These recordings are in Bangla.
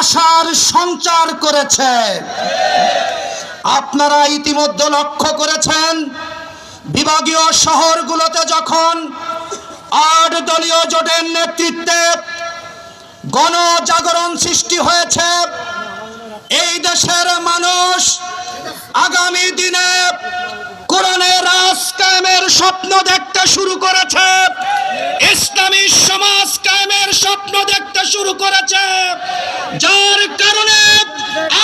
আশার সঞ্চার করেছে। আপনারা ইতিমধ্যে লক্ষ্য করেছেন, বিভাগীয় শহরগুলোতে যখন আট দলীয় জোটের নেতৃত্বে গণজাগরণ সৃষ্টি হয়েছে, এই দেশের মানুষ আগামী দিনে কোরআনের রাজ স্বপ্ন দেখতে শুরু করেছে। ইসলামী সমাজ স্বপ্ন দেখতে শুরু করেছে। যার কারণে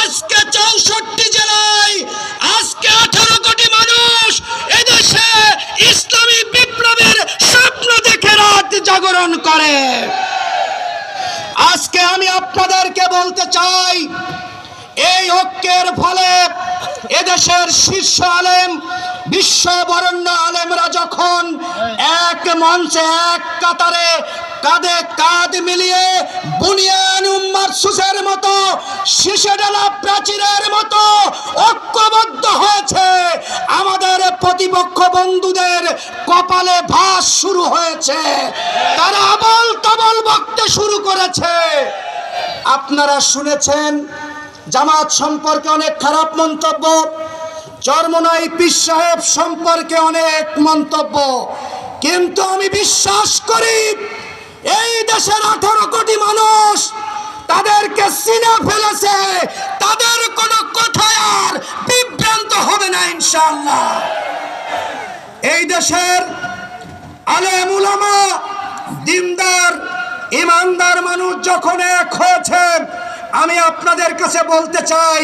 আজকে চৌষট্টি জেলায় আজকে আঠারো কোটি মানুষ এদেশে ইসলামী বিপ্লবের স্বপ্ন দেখে রাত জাগরণ করে। আজকে আমি আপনাদেরকে বলতে চাই, এই ঐক্যের ফলে এদেশের শীর্ষ আলেম, বিশ্ব বরণ্য আলেমরা যখন এক মঞ্চে, এক কাতারে কাঁধে কাঁধ মিলিয়ে বুনিয়ান উম্মার সুসের মতো, শিশে ডালা প্রাচীরের মতো ঐক্যবদ্ধ হয়েছে। আমাদের প্রতিপক্ষ বন্ধুদের কপালে ভাস শুরু হয়েছে। তারা আবল তাবল বকতে শুরু করেছে। আপনারা শুনেছেন, জামাত সম্পর্কে অনেক খারাপ মন্তব্য চরমনাই পীর সাহেব সম্পর্কে অনেক মন্তব্য। কিন্তু আমি বিশ্বাস করি এই দেশের আঠারো কোটি মানুষ তাদেরকে চিনে ফেলেছে, তাদের কোনো কথায় আর বিভ্রান্ত হবে না ইনশাল্লাহ এই দেশের আলেম উলামা, দিনদার, ইমানদার মানুষ যখন এক হয়েছে, আমি আপনাদের কাছে বলতে চাই,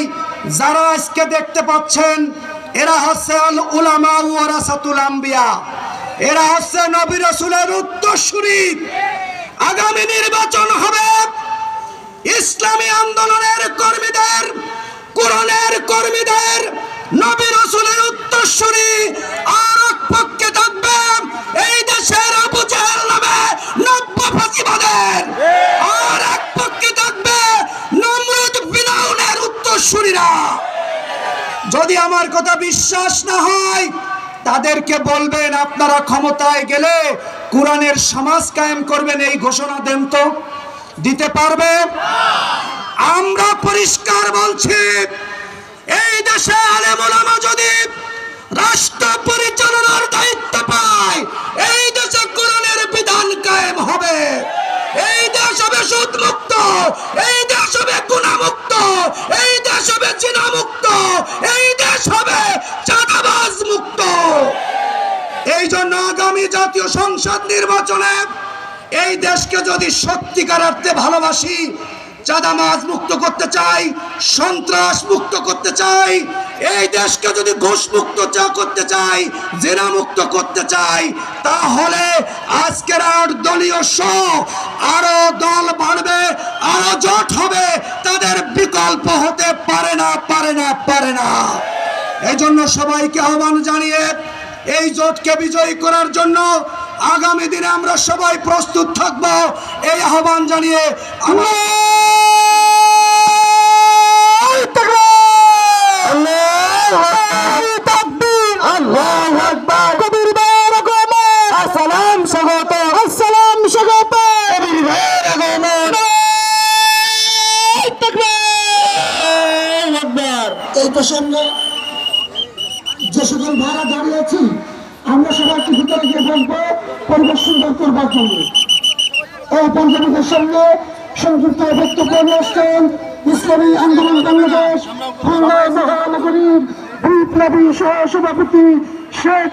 যারা আজকে দেখতে পাচ্ছেন, এরা হচ্ছে আল উলামা ওয়ারাসাতুল আম্বিয়া। এরা হচ্ছে নবী রাসূলের উত্তরসূরি। আগামী নির্বাচন হবে। ইসলামী আন্দোলনের কর্মীদের, কোরআনের কর্মীদের, নবী রাসূলের উত্তরসূরি আর এক পক্ষে থাকবে। এই দেশের জাহেল নামে নব্য ফাঁসিবাদের আর এক পক্ষে থাকবে নমরুদ ফিরাউনের উত্তরসূরিরা। যদি আমার কথা বিশ্বাস না হয়, তাদেরকে বলবেন আপনারা ক্ষমতায় গেলে কোরআনের সমাজ কায়েম করবেন, এই ঘোষণা দেন তো। দিতে পারবে? আমরা পরিষ্কার বলছি, এই দেশে আলেম যদি রাষ্ট্র পরিচালনার দায়িত্ব পায়, এই দেশে কোরআনের বিধান কায়েম হবে। এই দেশ হবে সুদ মুক্ত এই দেশ হবে গুণামুক্ত, এই দেশ হবে চিনা মুক্ত এই দেশ হবে এই জন্য আগামী জাতীয় সংসদ নির্বাচনে এই দেশকে যদি সত্যিকার অর্থে ভালোবাসি চাঁদামাজ মুক্ত করতে চাই, সন্ত্রাস মুক্ত করতে চাই, এই দেশকে যদি ঘুষ মুক্ত চা করতে চাই, জেনা মুক্ত করতে চাই, তাহলে আজকের আর দলীয় শো আরও দল বাড়বে, আরও জোট হবে, তাদের বিকল্প হতে পারে না পারে না পারে না। এই জন্য সবাইকে আহ্বান জানিয়ে এই জোটকে বিজয়ী করার জন্য আগামী দিনে আমরা সবাই প্রস্তুত থাকব। এই আহ্বান জানিয়ে আমরা এই প্রসঙ্গে যে সকল ভাড়া দাঁড়িয়েছি আমরা সবাইকে ভিতরে গিয়ে বলব, পরিবেশ করবার জন্য। এই পঞ্চমীদের সঙ্গে সংযুক্ত বক্তব্য অনুষ্ঠান ইসলামী আন্দোলন বাংলাদেশ বিপ্লবী সহ সভাপতি শেখ